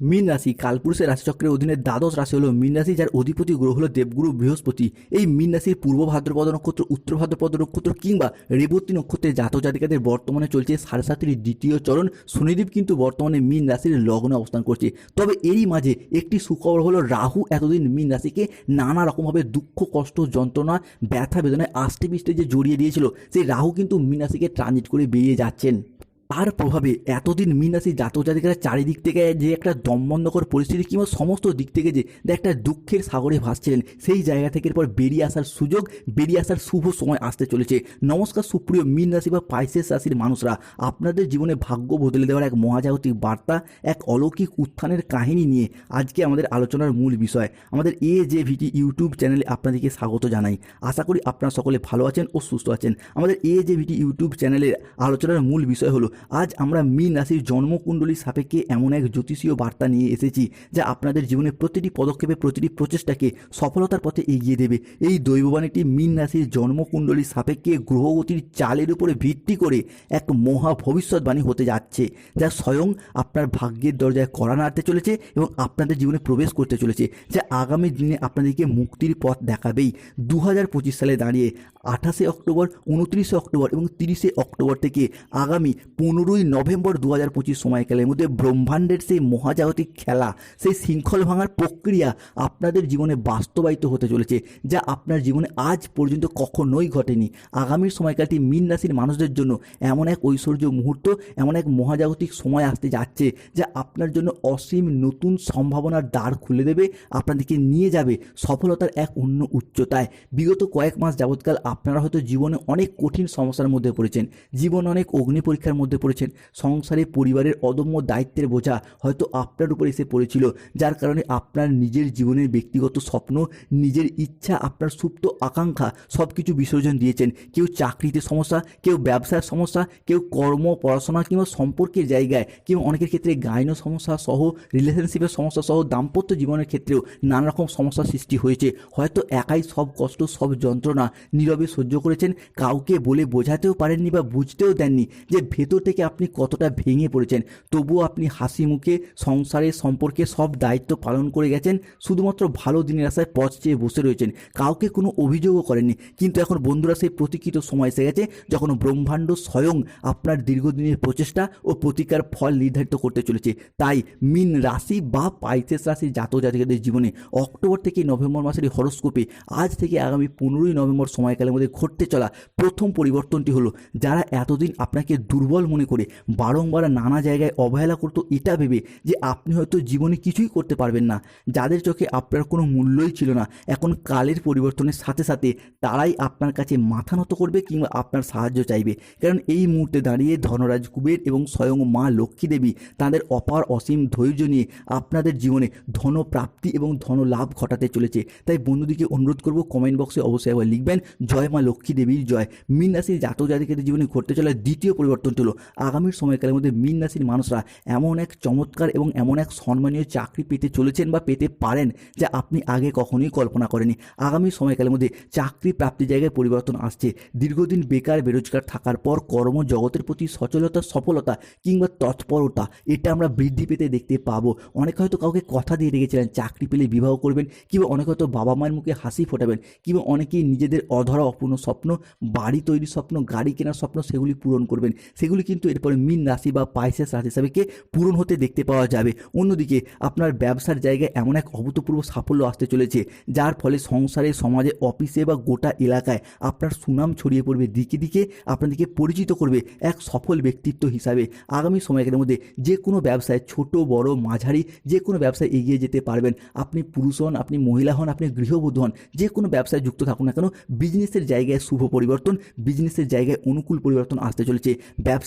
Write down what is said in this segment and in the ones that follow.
মীন রাশি, কালপুরুষের রাশিচক্রের অধীনে দ্বাদশ রাশি হলো মীন রাশি, যার অধিপতি গ্রহ হলো দেবগুরু বৃহস্পতি। এই মীন রাশির পূর্ব ভাদ্রপদ নক্ষত্র, উত্তর ভাদ্রপদ নক্ষত্র কিংবা রেবতী নক্ষত্রের জাতক জাতিকাদের বর্তমানে চলছে সাড়ে সাতের দ্বিতীয় চরণ। শনিদেব কিন্তু বর্তমানে মীন রাশির লগ্নে অবস্থান করছে। তবে এরই মাঝে একটি সুখবর হলো, রাহু এতদিন মীন রাশিকে নানা রকমভাবে দুঃখ, কষ্ট, যন্ত্রণা, ব্যথা, বেদনায় আষ্টে পিষ্টে যে জড়িয়ে দিয়েছিল, সেই রাহু কিন্তু মীন রাশিকে ট্রানজিট করে বেরিয়ে যাচ্ছেন। তার প্রভাবে এতদিন মীন রাশি জাতক চারিদিক থেকে যে একটা দমবন্ধকর পরিস্থিতি কিংবা সমস্ত দিক থেকে যে একটা দুঃখের সাগরে ভাসছিলেন, সেই জায়গা থেকে এরপর বেরিয়ে আসার সুযোগ, বেরিয়ে আসার শুভ সময় আসতে চলেছে। নমস্কার, সুপ্রিয় মীন রাশি বা পাইসেস রাশির মানুষরা, আপনাদের জীবনে ভাগ্য বদলে দেওয়ার এক মহাজাগতিক বার্তা, এক অলৌকিক উত্থানের কাহিনী নিয়ে আজকে আমাদের আলোচনার মূল বিষয়। আমাদের এ জে ভিটি ইউটিউব চ্যানেলে আপনাদেরকে স্বাগত জানাই। আশা করি আপনারা সকলে ভালো আছেন ও সুস্থ আছেন। আমাদের এ জে ভিটি ইউটিউব চ্যানেলের আলোচনার মূল বিষয় হলো আজ আমরা মীন রাশির জন্মকুণ্ডলীর সাপেক্ষে এমন এক জ্যোতিষীয় বার্তা নিয়ে এসেছি যা আপনাদের জীবনের প্রতিটি পদক্ষেপে, প্রতিটি প্রচেষ্টাকে সফলতার পথে এগিয়ে দেবে। এই দৈববাণীটি মীন রাশির জন্মকুণ্ডলীর সাপেক্ষে গ্রহগতির চালের উপরে ভিত্তি করে এক মহা ভবিষ্যৎবাণী হতে যাচ্ছে, যা স্বয়ং আপনার ভাগ্যের দরজায় কড়া নাড়তে চলেছে এবং আপনাদের জীবনে প্রবেশ করতে চলেছে, যা আগামী দিনে আপনাদেরকে মুক্তির পথ দেখাবেই। দু হাজার পঁচিশ সালে দাঁড়িয়ে আঠাশে অক্টোবর, উনত্রিশে অক্টোবর এবং তিরিশে অক্টোবর থেকে আগামী পনেরোই নভেম্বর দু হাজার পঁচিশ সময়কালের মধ্যে ব্রহ্মাণ্ডের সেই মহাজাগতিক খেলা, সেই শৃঙ্খল ভাঙার প্রক্রিয়া আপনাদের জীবনে বাস্তবায়িত হতে চলেছে, যা আপনার জীবনে আজ পর্যন্ত কখনোই ঘটেনি। আগামীর সময়কালটি মীন রাশির মানুষদের জন্য এমন এক ঐশ্বর্য মুহূর্ত, এমন এক মহাজাগতিক সময় আসতে যাচ্ছে, যা আপনার জন্য অসীম নতুন সম্ভাবনার দ্বার খুলে দেবে, আপনাদেরকে নিয়ে যাবে সফলতার এক অন্য উচ্চতায়। বিগত কয়েক মাস যাবৎকাল আপনারা হয়তো জীবনে অনেক কঠিন সমস্যার মধ্যে পড়েছেন, জীবন অনেক অগ্নি পরীক্ষার মধ্যে পড়েছেন। সংসারে পরিবারের অদম্য দায়িত্বের বোঝা হয়তো আপনার উপর এসে পড়েছিল, যার কারণে আপনার নিজের জীবনের ব্যক্তিগত স্বপ্ন, নিজের ইচ্ছা, আপনার সুপ্ত আকাঙ্ক্ষা সব কিছু বিসর্জন দিয়েছেন। কেউ চাকরিতে সমস্যা, কেউ ব্যবসার সমস্যা, কেউ কর্ম, পড়াশোনা কিংবা সম্পর্কের জায়গায় কিংবা অনেকের ক্ষেত্রে গাইন সমস্যা সহ রিলেশনশিপের সমস্যা সহ, দাম্পত্য জীবনের ক্ষেত্রেও নানা রকম সমস্যার সৃষ্টি হয়েছে। হয়তো একাই সব কষ্ট, সব যন্ত্রণা নীরবে সহ্য করেছেন, কাউকে বলে বোঝাতেও পারেননি বা বুঝতেও দেননি যে ভেতর থেকে আপনি কতটা ভেঙে পড়েছেন তবুও আপনি হাসি মুখে সংসারের সম্পর্কে সব দায়িত্ব পালন করে গেছেন, শুধুমাত্র ভালো দিনের আশায় পথ চেয়ে বসে রয়েছেন, কাউকে কোনো অভিযোগও করেননি। কিন্তু এখন বন্ধুরা সেই প্রতীক্ষিত সময় এসে গেছে, যখন ব্রহ্মাণ্ড স্বয়ং আপনার দীর্ঘদিনের প্রচেষ্টা ও প্রতিকার ফল নির্ধারিত করতে চলেছে। তাই মিন রাশি বা পাইথেস রাশির জাতক জাতিকাদের জীবনে অক্টোবর থেকে নভেম্বর মাসের হরস্কোপে আজ থেকে আগামী পনেরোই নভেম্বর সময়কালের মধ্যে ঘটতে চলা প্রথম পরিবর্তনটি হলো, যারা এতদিন আপনাকে দুর্বল মনে করে বারংবার নানা জায়গায় অবহেলা করতো এটা ভেবে যে আপনি হয়তো জীবনে কিছুই করতে পারবেন না। যাদের চোখে আপনার কোনো মূল্যই ছিল না, এখন কালের পরিবর্তনের সাথে সাথে তারাই আপনার কাছে মাথা নত করবে কিংবা আপনার সাহায্য চাইবে। কারণ এই মুহূর্তে দাঁড়িয়ে ধনরাজ কুবের এবং স্বয়ং মা লক্ষ্মী দেবী তাদের অপার অসীম ধৈর্য নিয়ে আপনাদের জীবনে ধনপ্রাপ্তি এবং ধন লাভ ঘটাতে চলেছে। তাই বন্ধুদিকে অনুরোধ করব কমেন্ট বক্সে অবশ্যই একবার লিখবেন, জয় মা লক্ষ্মী দেবীর জয়। মীন রাশির জাতক জাতিকাদের জীবনে ঘটতে চলা দ্বিতীয় পরিবর্তন হলো আগামীর সময়কালের মধ্যে মীন রাশির মানুষরা এমন এক চমৎকার এবং এমন এক সম্মানীয় চাকরি পেতে চলেছেন বা পেতে পারেন যা আপনি আগে কখনোই কল্পনা করেনি আগামী সময়কালের মধ্যে চাকরি প্রাপ্তির জায়গায় পরিবর্তন আসছে। দীর্ঘদিন বেকার, বেরোজগার থাকার পর কর্মজগতের প্রতি সচলতা, সফলতা কিংবা তৎপরতা, এটা আমরা বৃদ্ধি পেতে দেখতে পাবো। অনেক হয়তো কাউকে কথা দিয়ে রেখেছিলেন, চাকরি পেলে বিবাহ করবেন কিংবা অনেক হয়তো বাবা মায়ের মুখে হাসি ফোটাবেন কিংবা অনেকেই নিজেদের অধরা অপূর্ণ স্বপ্ন, বাড়ি তৈরির স্বপ্ন, গাড়ি কেনার স্বপ্ন সেগুলি পূরণ করবেন। সেগুলি এরপরে মিন রাশি বা পাইসেস রাশি হিসাবেকে পূরণ হতে দেখতে পাওয়া যাবে। অন্যদিকে আপনার ব্যবসার জায়গায় এমন এক অভূতপূর্ব সাফল্য আসতে চলেছে, যার ফলে সংসারে, সমাজে, অফিসে বা গোটা এলাকায় আপনার সুনাম ছড়িয়ে পড়বে, দিকে দিকে আপনাদেরকে পরিচিত করবে এক সফল ব্যক্তিত্ব হিসাবে। আগামী সময়ের মধ্যে যে কোনো ব্যবসায়, ছোট, বড়, মাঝারি, যে কোনো ব্যবসায় এগিয়ে যেতে পারবেন। আপনি পুরুষ হন, আপনি মহিলা হন, আপনি গৃহবধূ হন, যে কোনো ব্যবসায় যুক্ত থাকুন না কেন বিজনেসের জায়গায় শুভ পরিবর্তন বিজনেসের জায়গায় অনুকূল পরিবর্তন আসতে চলেছে।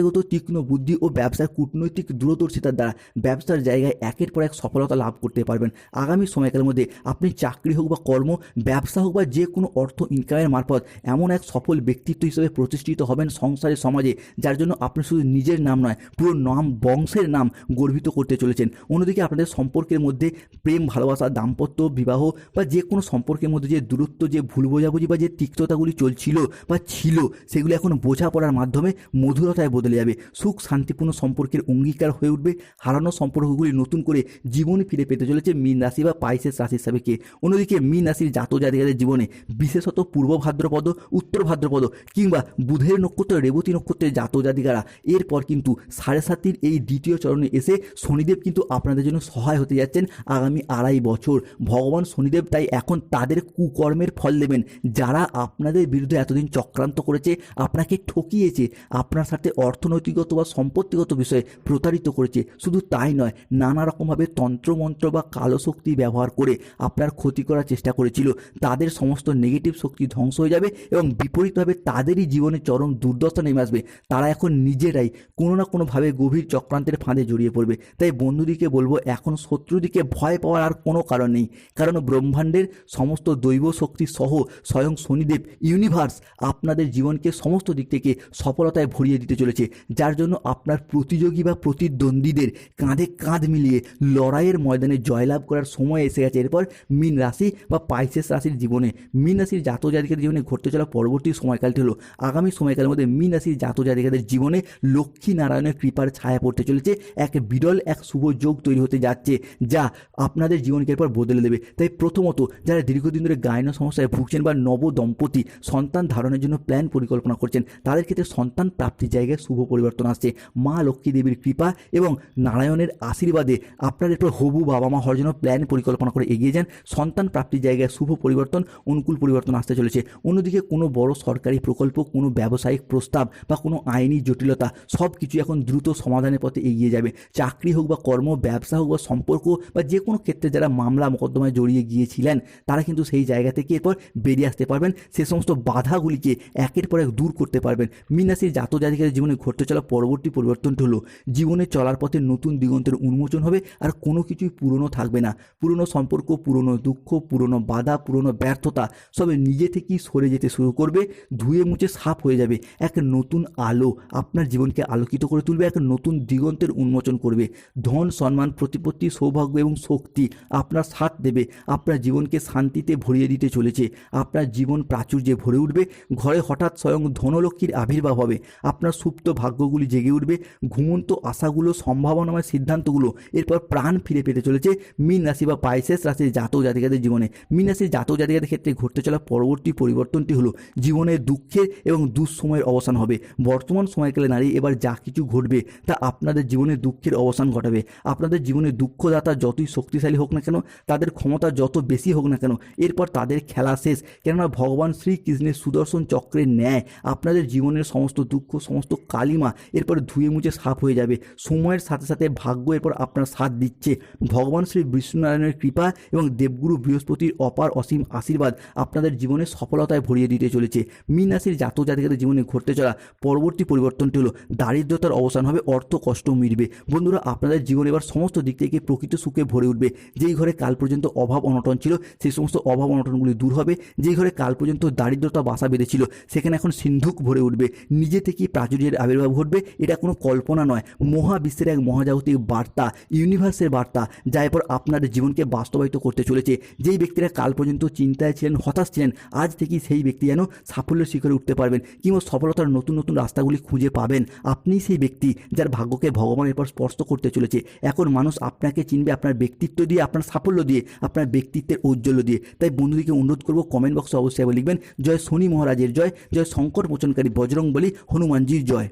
ব্যবসায়গত তীক্ষ্ণ বুদ্ধি ও ব্যবসার কূটনৈতিক দূরদর্শিতার দ্বারা ব্যবসার জায়গায় একের পর এক সফলতা লাভ করতে পারবেন। আগামী সময়কালের মধ্যে আপনি চাকরি হোক বা কর্ম, ব্যবসা হোক বা যে কোনো অর্থ ইনকামের মারফত এমন এক সফল ব্যক্তিত্ব হিসেবে প্রতিষ্ঠিত হবেন সংসারে সমাজে, যার জন্য আপনি শুধু নিজের নাম নয়, পুরো নাম বংশের নাম গর্বিত করতে চলেছেন। অন্যদিকে আপনাদের সম্পর্কের মধ্যে প্রেম, ভালোবাসা, দাম্পত্য বিবাহ বা যে কোনো সম্পর্কের মধ্যে যে দূরত্ব, যে ভুল বোঝাবুঝি বা যে তিক্ততাগুলি চলছিল বা ছিল, সেগুলি এখন বোঝাপড়ার মাধ্যমে মধুরতায় বদলে বদলে যাবে। সুখ, শান্তিপূর্ণ সম্পর্কের অঙ্গীকার হয়ে উঠবে। হারানো সম্পর্কগুলি নতুন করে জীবন ফিরে পেতে চলেছে মীন রাশি বা পাইসেস রাশির সাবেকে অন্যদিকে মীন রাশির জাত জাতিকাদের জীবনে বিশেষত পূর্ব ভাদ্রপদ, উত্তর ভাদ্রপদ কিংবা বুধের নক্ষত্র, রেবতী নক্ষত্রের জাত জাতিকারা এরপর কিন্তু সাড়ে সাতির এই দ্বিতীয় চরণে এসে শনিদেব কিন্তু আপনাদের জন্য সহায় হতে যাচ্ছেন আগামী আড়াই বছর। ভগবান শনিদেব তাই এখন তাদের কুকর্মের ফল দেবেন। যারা আপনাদের বিরুদ্ধে এতদিন চক্রান্ত করেছে, আপনাকে ঠকিয়েছে, আপনার সাথে অর্থনৈতিকগত বা সম্পত্তিগত বিষয়ে প্রতারিত করেছে। শুধু তাই নয়, নানা রকমভাবে তন্ত্রমন্ত্র বা কালো শক্তি ব্যবহার করে আপনার ক্ষতি করার চেষ্টা করেছিল। তাদের সমস্ত নেগেটিভ শক্তি ধ্বংস হয়ে যাবে এবং বিপরীতভাবে তাদেরই জীবনে চরম দুর্দশা নেমে আসবে। তারা এখন নিজেরাই কোনো না কোনোভাবে গভীর চক্রান্তের ফাঁদে জড়িয়ে পড়বে। তাই বন্ধুদিকে বলব, এখন শত্রুদিকে ভয় পাওয়ার আর কোনো কারণ নেই। কারণ ব্রহ্মাণ্ডের সমস্ত দৈব শক্তি সহ স্বয়ং শনিদেব ইউনিভার্স আপনাদের জীবনকে সমস্ত দিক থেকে সফলতায় ভরিয়ে দিতে চলেছে। যার জন্য আপনার প্রতিযোগী বা প্রতিদ্বন্দ্বীদের কাঁধে কাঁধ মিলিয়ে লড়াইয়ের ময়দানে জয়লাভ করার সময় এসে গেছে। এরপর মিন রাশি বা পাইসেস রাশির জীবনে, মিন রাশির জাত জাতিকাদের জীবনে ঘটতে চলা পরবর্তী সময়কালটি হলো, আগামী সময়কালের মধ্যে মিন রাশির জাত জাতিকাদের জীবনে লক্ষ্মী নারায়ণের কৃপার ছায়া পড়তে চলেছে। এক বিরল, এক শুভ যোগ তৈরি হতে যাচ্ছে, যা আপনাদের জীবনকে এরপর বদলে দেবে। তাই প্রথমত, যারা দীর্ঘদিন ধরে গায়ন সমস্যায় ভুগছেন বা নব দম্পতি সন্তান ধারণের জন্য প্ল্যান পরিকল্পনা করছেন, তাদের ক্ষেত্রে সন্তান প্রাপ্তির জায়গায় শুভ পরিবর্তন আসছে। মা লক্ষ্মী দেবীর কৃপা এবং নারায়ণের আশীর্বাদে আপনার একটু হবু বাবা মা হওয়ার জন্য প্ল্যান পরিকল্পনা করে এগিয়ে যান। সন্তান প্রাপ্তির জায়গায় শুভ পরিবর্তন, অনুকূল পরিবর্তন আসতে চলেছে। অন্যদিকে কোনো বড় সরকারি প্রকল্প, কোনো ব্যবসায়িক প্রস্তাব বা কোনো আইনি জটিলতা সব কিছু এখন দ্রুত সমাধানের পথে এগিয়ে যাবে। চাকরি হোক বা কর্ম, ব্যবসা হোক বা সম্পর্ক বা যে কোনো ক্ষেত্রে যারা মামলা মোকদ্দমায় জড়িয়ে গিয়েছিলেন, তারা কিন্তু সেই জায়গা থেকে এরপর বেরিয়ে আসতে পারবেন। সে সমস্ত বাধাগুলিকে একের পর এক দূর করতে পারবেন। মিনাসির জাত জাতিকাদের জীবনে ঘটতে চলা পরবর্তী পরিবর্তনটি হলো জীবনে চলার পথে নতুন দিগন্তের উন্মোচন হবে আর কোনো কিছুই পুরনো থাকবে না। পুরনো সম্পর্ক, পুরনো দুঃখ, পুরনো বাধা, পুরনো ব্যর্থতা সবে নিজে থেকেই সরে যেতে শুরু করবে, ধুয়ে মুছে সাফ হয়ে যাবে। এক নতুন আলো আপনার জীবনকে আলোকিত করে তুলবে, এক নতুন দিগন্তের উন্মোচন করবে। ধন, সম্মান, প্রতিপত্তি, সৌভাগ্য এবং শক্তি আপনার সাথ দেবে। আপনার জীবনকে শান্তিতে ভরিয়ে দিতে চলেছে। আপনার জীবন প্রাচুর্যে ভরে উঠবে। ঘরে হঠাৎ স্বয়ং ধনলক্ষ্মীর আবির্ভাব হবে। আপনার সুপ্ত ভাগ্যগুলি জেগে উঠবে। ঘুমন্ত আশাগুলো সম্ভাবনাময় সিদ্ধান্তগুলো এরপর প্রাণ ফিরে পেতে চলেছে মীন রাশি বা পাইসেস রাশির জাতক জাতিকাদের জীবনে। মীন রাশির জাতক জাতিকাদের ক্ষেত্রে ঘটতে চলা পরবর্তী পরিবর্তনটি হলো জীবনের দুঃখের এবং দুঃসময়ের অবসান হবে। বর্তমান সময়কালে দাঁড়িয়ে এবার যা কিছু ঘটবে তা আপনাদের জীবনে দুঃখের অবসান ঘটাবে। আপনাদের জীবনে দুঃখদাতা যতই শক্তিশালী হোক না কেন, তাদের ক্ষমতা যত বেশি হোক না কেন, এরপর তাদের খেলা শেষ। কেননা ভগবান শ্রীকৃষ্ণের সুদর্শন চক্রের ন্যায় আপনাদের জীবনের সমস্ত দুঃখ, সমস্ত কালিমা এরপর ধুয়ে মুছে সাফ হয়ে যাবে। সময়ের সাথে সাথে ভাগ্য এরপর আপনার সাথ দিচ্ছে। ভগবান শ্রী বিষ্ণুনারায়ণের কৃপা এবং দেবগুরু বৃহস্পতির অপার অসীম আশীর্বাদ আপনাদের জীবনে সফলতায় ভরিয়ে দিতে চলেছে। মীন রাশির জাতক জাতিকাদের জীবনে ঘটতে চলা পরবর্তী পরিবর্তনটি হলো দারিদ্রতার অবসান হবে, অর্থ কষ্ট মিটবে। বন্ধুরা, আপনাদের জীবন এবার সমস্ত দিক থেকে প্রকৃত সুখে ভরে উঠবে। যেই ঘরে কাল পর্যন্ত অভাব অনটন ছিল, সেই সমস্ত অভাব অনটনগুলি দূর হবে। যেই ঘরে কাল পর্যন্ত দারিদ্রতা বাসা বেঁধেছিল, সেখানে এখন সিন্ধুক ভরে উঠবে। নিজে থেকেই প্রাচুর্যের আবির্ভাব ঘটবে, এটা কোনো কল্পনা নয়। মহাবিশ্বের এক মহাজাগতিক বার্তা ইউনিভার্সের বার্তা যা এরপর আপনার জীবনকে বাস্তবায়িত করতে চলেছে। যেই ব্যক্তিরা কাল পর্যন্ত চিন্তায় ছিলেন, হতাশ ছিলেন, আজ থেকেই সেই ব্যক্তি যেন সাফল্যের শিখরে উঠতে পারবেন কিংবা সফলতার নতুন নতুন রাস্তাগুলি খুঁজে পাবেন। আপনি সেই ব্যক্তি যার ভাগ্যকে ভগবান এরপর স্পর্শ করতে চলেছে। এখন মানুষ আপনাকে চিনবে আপনার ব্যক্তিত্ব দিয়ে, আপনার সাফল্য দিয়ে, আপনার ব্যক্তিত্বের ঔজ্জ্বল্য দিয়ে। তাই বন্ধুদিকে অনুরোধ করব কমেন্ট বক্সে অবশ্যই লিখবেন, জয় শনি মহারাজের জয় জয় শঙ্কর মোচনকারী বজরং বলি হনুমানজির জয়।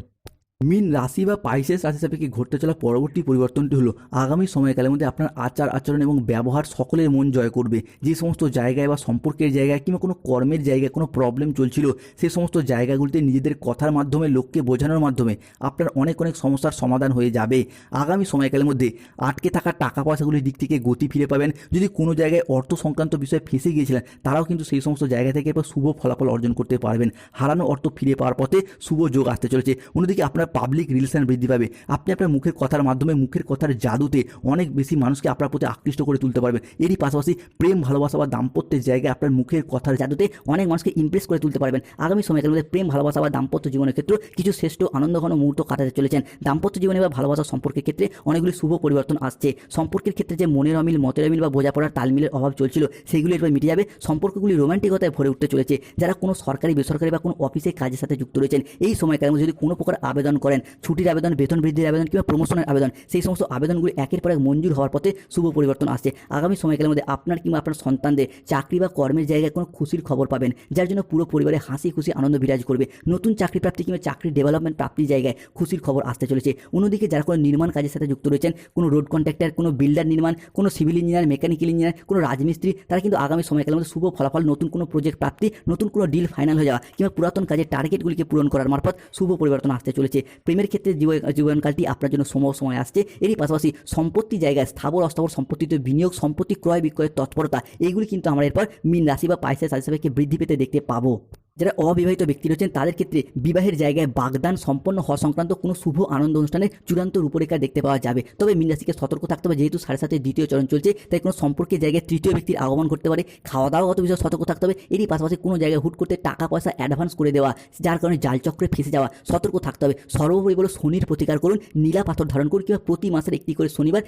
মিন রাশি বা পাইসেস রাশি সাপেক্ষে ঘটতে চলা পরবর্তী পরিবর্তনটি হলো, আগামী সময়কালের মধ্যে আপনার আচার আচরণ এবং ব্যবহার সকলের মন জয় করবে। যে সমস্ত জায়গায় বা সম্পর্কের জায়গায় কিংবা কোনো কর্মের জায়গায় কোনো প্রবলেম চলছিল সেই সমস্ত জায়গাগুলিতে নিজেদের কথার মাধ্যমে, লোককে বোঝানোর মাধ্যমে আপনার অনেক অনেক সমস্যার সমাধান হয়ে যাবে। আগামী সময়কালের মধ্যে আটকে থাকা টাকা পয়সাগুলির দিক থেকে গতি ফিরে পাবেন। যদি কোনো জায়গায় অর্থ সংক্রান্ত বিষয়ে ফেঁসে গিয়েছিলেন, তারাও কিন্তু সেই সমস্ত জায়গা থেকে এরপর শুভ ফলাফল অর্জন করতে পারবেন। হারানো অর্থ ফিরে পাওয়ার পথে শুভ যোগ আসতে চলেছে। অন্যদিকে আপনার পাবলিক রিলেশন বৃদ্ধি পাবে। আপনি আপনার মুখের কথার মাধ্যমে, মুখের কথার জাদুতে অনেক বেশি মানুষকে আপনার প্রতি আকৃষ্ট করে তুলতে পারবেন। এরই পাশাপাশি প্রেম, ভালোবাসা বা দাম্পত্যের জায়গায় আপনার মুখের কথার জাদুতে অনেক মানুষকে ইমপ্রেস করে তুলতে পারবেন। আগামী সময়কালের মধ্যে প্রেম, ভালোবাসা বা দাম্পত্য জীবনের ক্ষেত্রে কিছু শ্রেষ্ঠ আনন্দঘন মুহূর্ত কাটাতে চলেছেন। দাম্পত্য জীবনে বা ভালোবাসা সম্পর্কের ক্ষেত্রে অনেকগুলি শুভ পরিবর্তন আসছে। সম্পর্কের ক্ষেত্রে যে মনের অমিল, মতের অমিল বা বোঝাপড়ার তালমিলের অভাব চলছিল, সেগুলি এরপর মিটে যাবে। সম্পর্কগুলি রোমান্টিকতায় ভরে উঠতে চলেছে। যারা কোনো সরকারি, বেসরকারি বা কোনো অফিসে কাজের সাথে যুক্ত রয়েছেন, এই সময়কালের মধ্যে যদি কোনো প্রকার আবেদন করেন, ছুটির আবেদন, বেতন বৃদ্ধির আবেদন কিংবা প্রমোশনের আবেদন, সেই সমস্ত আবেদনগুলি একের পর এক মঞ্জুর হওয়ার পথে শুভ পরিবর্তন আসছে। আগামী সময়কালের মধ্যে আপনার কিংবা আপনার সন্তানদের চাকরি বা কর্মের জায়গায় কোনো খুশির খবর পাবেন, যার জন্য পুরো পরিবারে হাসি খুশি আনন্দ বিরাজ করবে। নতুন চাকরি প্রাপ্তি কিংবা চাকরি ডেভেলপমেন্ট প্রাপ্তির জায়গায় খুশির খবর আসতে চলেছে। অন্যদিকে যারা কোনো নির্মাণ কাজের সাথে যুক্ত রয়েছেন, কোনো রোড কন্ট্রাক্টর কোনো বিল্ডার নির্মাণ, কোনো সিভিল ইঞ্জিনিয়ার মেকানিক্যাল ইঞ্জিনিয়ার কোনো রাজমিস্ত্রি, তারা কিন্তু আগামী সময়কালের মধ্যে শুভ ফলাফল, নতুন কোনো প্রজেক্ট প্রাপ্তি, নতুন কোনো ডিল ফাইনাল হয়ে যাওয়া কিংবা পুরাতন কাজের টার্গেটগুলিকে পূরণ করার মারফত শুভ পরিবর্তন আসতে চলেছে। প্রেমের ক্ষেত্রে জীবন- জীবনকালটি আপনার জন্য সময় সময় আসছে। এরই পাশাপাশি সম্পত্তি জায়গায় স্থাবর, অস্থাবর সম্পত্তিতে বিনিয়োগ, সম্পত্তি ক্রয়, বিক্রয়ের তৎপরতা এইগুলি কিন্তু আমরা এরপর মিন রাশি বা পাইসের সাথে সাপেক্ষে বৃদ্ধি পেতে দেখতে পাবো। যারা অবিবাহিত ব্যক্তি রয়েছেন, তাদের ক্ষেত্রে বিবাহের জায়গায় বাগদান সম্পন্ন হওয়া সংক্রান্ত কোনো শুভ আনন্দ অনুষ্ঠানের চূড়ান্ত রূপরেখা দেখতে পাওয়া যাবে। তবে মীন রাশিকে সতর্ক থাকতে হবে, যেহেতু সাড়ে সাথে দ্বিতীয় চরণ চলছে, তাই কোনো সম্পর্কের জায়গায় তৃতীয় ব্যক্তির আগমন করতে পারে। খাওয়া দাওয়াগত বিষয়ে সতর্ক থাকতে হবে, এরই পাশাপাশি কোনো জায়গায় হুট করতে টাকা পয়সা অ্যাডভান্স করে দেওয়া, যার কারণে জালচক্রে ফেসে যাওয়া, সতর্ক থাকতে হবে। সর্বোপরি বলে শনির প্রতিকার করুন, নীলা পাথর ধারণ করুন, কিংবা প্রতি মাসের একটি করে শনিবার